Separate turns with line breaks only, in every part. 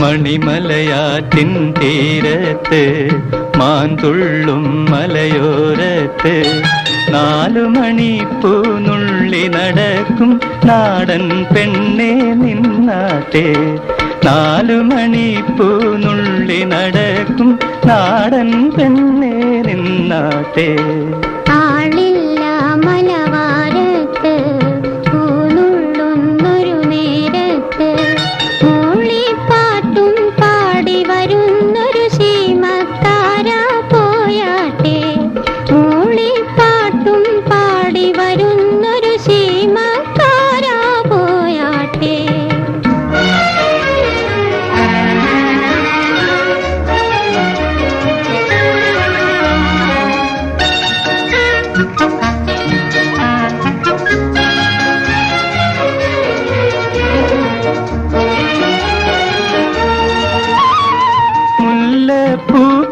മണിമലയാറ്റിൻ തീരത്ത് മാന്തുള്ളും മലയോരത്ത്. നാലു മണിപ്പൂനുള്ളി നടക്കും നാടൻ പെണ്ണെ നിന്നാട്ടെ. നാലു മണിപ്പൂനുള്ളി നടക്കും നാടൻ പെണ്ണെ നിന്നാട്ടെ.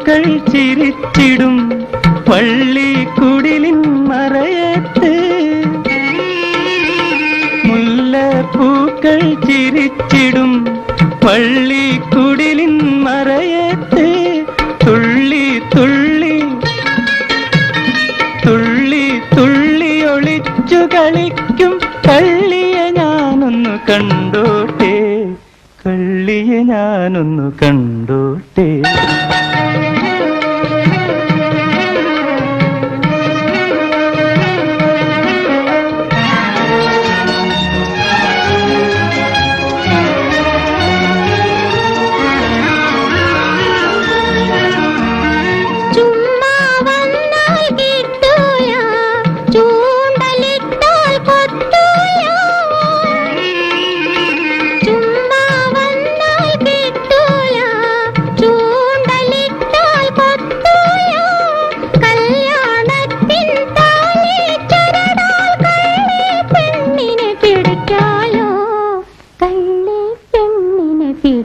മുല്ലപ്പൂക്കൾ ചിരിച്ചിടും പള്ളിക്കുടിലിൻ മറയത്ത്. മുല്ലപ്പൂക്കൾ ചിരിച്ചിടും പള്ളിക്കുടിലിൻ മറയത്ത്. തുള്ളി തുള്ളി തുള്ളി തുള്ളി ഒളിച്ചു കളിക്കും കള്ളിയെ ഞാനൊന്നു കണ്ടോട്ടെ കള്ളിയെ ഞാനൊന്നു കണ്ടോട്ടെ.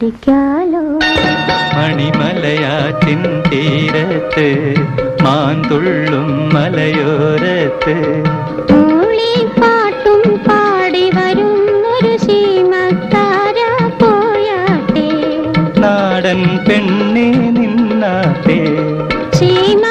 മരിക്കാലോ
മണിമലയാറ്റിൻ തീരത്ത് മാന്തുള്ളും മലയോരത്ത്.
പാട്ടും പാടി വരുന്നൊരു ശീമത്താര പോയാട്ടെ.
നാടൻ പെണ്ണെ നിന്നാട്ടെ. ശീമ